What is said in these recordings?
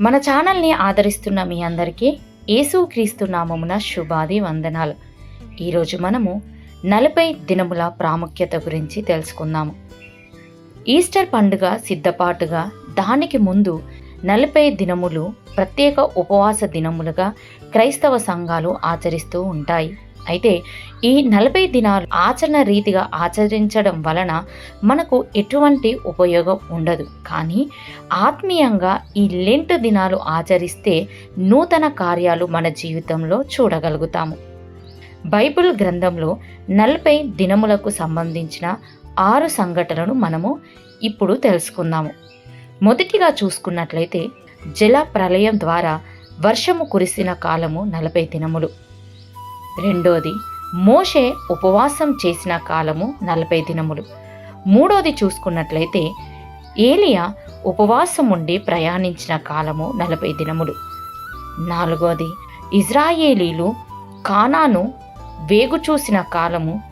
మన ఛానల్ని ఆదరిస్తున్న మీ అందరికీ యేసుక్రీస్తు నామమున శుభాది వందనాలు. ఈరోజు మనము నలభై దినముల ప్రాముఖ్యత గురించి తెలుసుకుందాము. ఈస్టర్ పండుగ సిద్ధపాటుగా దానికి ముందు నలభై దినములు ప్రత్యేక ఉపవాస దినములుగా క్రైస్తవ సంఘాలు ఆచరిస్తూ ఉంటాయి. అయితే ఈ నలభై దినాలు ఆచరణ రీతిగా ఆచరించడం వలన మనకు ఎటువంటి ఉపయోగం ఉండదు. కానీ ఆత్మీయంగా ఈ లెంట్ దినాలు ఆచరిస్తే నూతన కార్యాలు మన జీవితంలో చూడగలుగుతాము. బైబిల్ గ్రంథంలో నలభై దినములకు సంబంధించిన ఆరు సంఘటనలు మనము ఇప్పుడు తెలుసుకుందాము. మొదటిగా చూసుకున్నట్లయితే జల ప్రళయం ద్వారా వర్షము కురిసిన కాలము నలభై దినములు. రెండోది మోషే ఉపవాసం చేసిన కాలము నలభై దినములు. మూడోది చూసుకున్నట్లయితే ఏలియా ఉపవాసం ఉండి ప్రయాణించిన కాలము నలభై దినములు. నాలుగోది ఇజ్రాయేలీలు కానాను వేగు చూసిన కాలము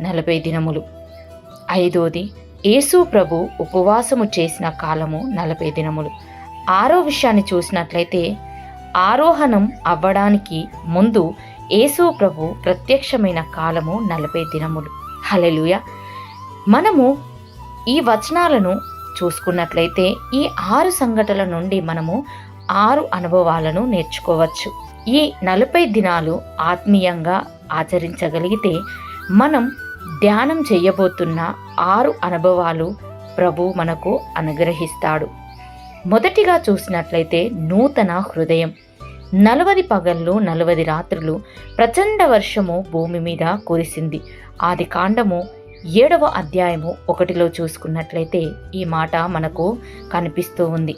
నలభై దినములు. ఐదోది యేసు ప్రభు ఉపవాసము చేసిన కాలము నలభై దినములు. ఆరో విషయాన్ని చూసినట్లయితే ఆరోహణం అవ్వడానికి ముందు యేసు ప్రభు ప్రత్యక్షమైన కాలము నలభై దినములు. హలెలుయ మనము ఈ వచనాలను చూసుకున్నట్లయితే ఈ ఆరు సంఘటనల నుండి మనము ఆరు అనుభవాలను నేర్చుకోవచ్చు. ఈ నలభై దినాలు ఆత్మీయంగా ఆచరించగలిగితే మనం ధ్యానం చేయబోతున్న ఆరు అనుభవాలు ప్రభు మనకు అనుగ్రహిస్తాడు. మొదటిగా చూసినట్లయితే నూతన హృదయం. నలవది పగళ్ళు నలవది రాత్రులు ప్రచండ వర్షము భూమి మీద కురిసింది. ఆది కాండము ఏడవ అధ్యాయము ఒకటిలో చూసుకున్నట్లయితే ఈ మాట మనకు కనిపిస్తూ ఉంది.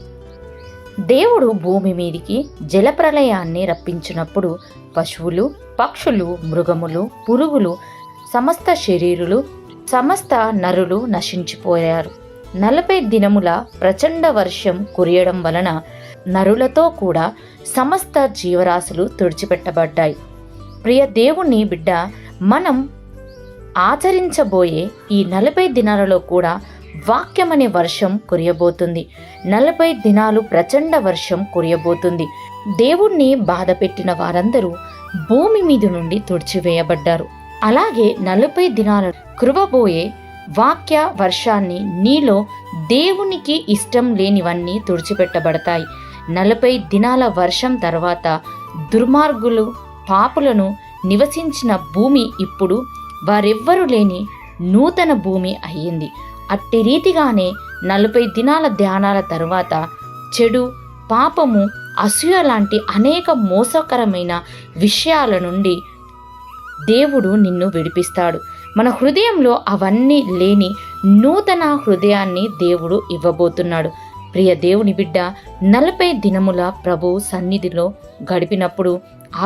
దేవుడు భూమి మీదికి జలప్రలయాన్ని రప్పించినప్పుడు పశువులు పక్షులు మృగములు పురుగులు సమస్త శరీరులు సమస్త నరులు నశించిపోయారు. నలభై దినముల ప్రచండ వర్షం కురియడం వలన నరులతో కూడా సమస్త జీవరాశులు తుడిచిపెట్టబడ్డాయి. ప్రియ దేవుని బిడ్డ మనం ఆచరించబోయే ఈ నలభై దినాలలో కూడా వాక్యమనే వర్షం కురియబోతుంది. నలభై దినాలు ప్రచండ వర్షం కురియబోతుంది. దేవుణ్ణి బాధ పెట్టిన వారందరూ భూమి మీద నుండి తుడిచివేయబడ్డారు. అలాగే నలభై దినాల కృవబోయే వాక్య వర్షాన్ని నీలో దేవునికి ఇష్టం లేనివన్నీ తుడిచిపెట్టబడతాయి. నలభై దినాల వర్షం తర్వాత దుర్మార్గులు పాపులను నివసించిన భూమి ఇప్పుడు వారెవ్వరూ లేని నూతన భూమి అయ్యింది. అట్టి రీతిగానే నలభై దినాల ధ్యానాల తర్వాత చెడు పాపము అసూయ లాంటి అనేక మోసకరమైన విషయాల నుండి దేవుడు నిన్ను విడిపిస్తాడు. మన హృదయంలో అవన్నీ లేని నూతన హృదయాన్ని దేవుడు ఇవ్వబోతున్నాడు. ప్రియ దేవుని బిడ్డ నలభై దినముల ప్రభు సన్నిధిలో గడిపినప్పుడు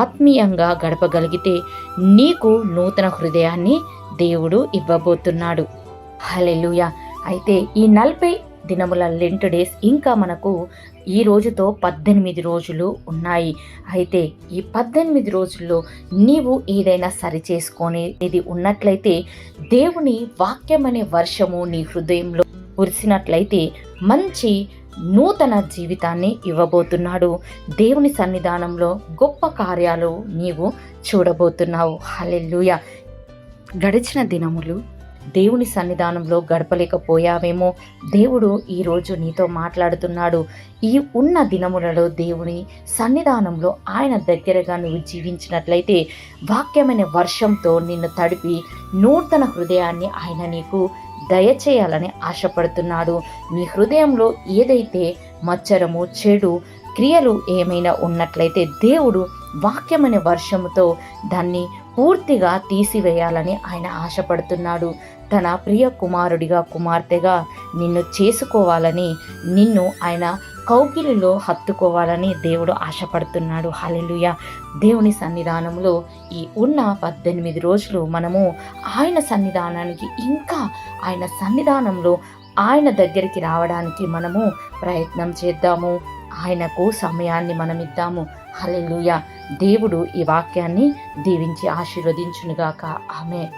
ఆత్మీయంగా గడపగలిగితే నీకు నూతన హృదయాన్ని దేవుడు ఇవ్వబోతున్నాడు. హలెలుయ అయితే ఈ నలభై దినముల లెంట్ డేస్ ఇంకా మనకు ఈ రోజుతో పద్దెనిమిది రోజులు ఉన్నాయి. అయితే ఈ పద్దెనిమిది రోజుల్లో నీవు ఏదైనా సరి చేసుకొని ఇది ఉన్నట్లయితే దేవుని వాక్యం అనే వర్షము నీ హృదయంలో కురిసినట్లయితే మంచి నూతన జీవితాన్ని ఇవ్వబోతున్నాడు. దేవుని సన్నిధానంలో గొప్ప కార్యాలు నీవు చూడబోతున్నావు. హలెల్లుయ. గడిచిన దినములు దేవుని సన్నిధానంలో గడపలేకపోయావేమో. దేవుడు ఈరోజు నీతో మాట్లాడుతున్నాడు. ఈ ఉన్న దినములలో దేవుని సన్నిధానంలో ఆయన దగ్గరగా నువ్వు జీవించినట్లయితే వాక్యమైన వర్షంతో నిన్ను తడిపి నూతన హృదయాన్ని ఆయన నీకు దయచేయాలని ఆశపడుతున్నాడు. మీ హృదయంలో ఏదైతే మచ్చరము చెడు క్రియలు ఏమైనా ఉన్నట్లయితే దేవుడు వాక్యమనే వర్షముతో దాన్ని పూర్తిగా తీసివేయాలని ఆయన ఆశపడుతున్నాడు. తన ప్రియ కుమారుడిగా కుమార్తెగా నిన్ను చేసుకోవాలని నిన్ను ఆయన కౌగిలిలో హత్తుకోవాలని దేవుడు ఆశపడుతున్నాడు. హలెలుయ దేవుని సన్నిధానంలో ఈ ఉన్న పద్దెనిమిది రోజులు మనము ఆయన సన్నిధానానికి ఇంకా ఆయన సన్నిధానంలో ఆయన దగ్గరికి రావడానికి మనము ప్రయత్నం చేద్దాము. ఆయనకు సమయాన్ని మనం ఇద్దాము హలెలుయ దేవుడు ఈ వాక్యాన్ని దీవించి ఆశీర్వదించునుగాక. ఆమె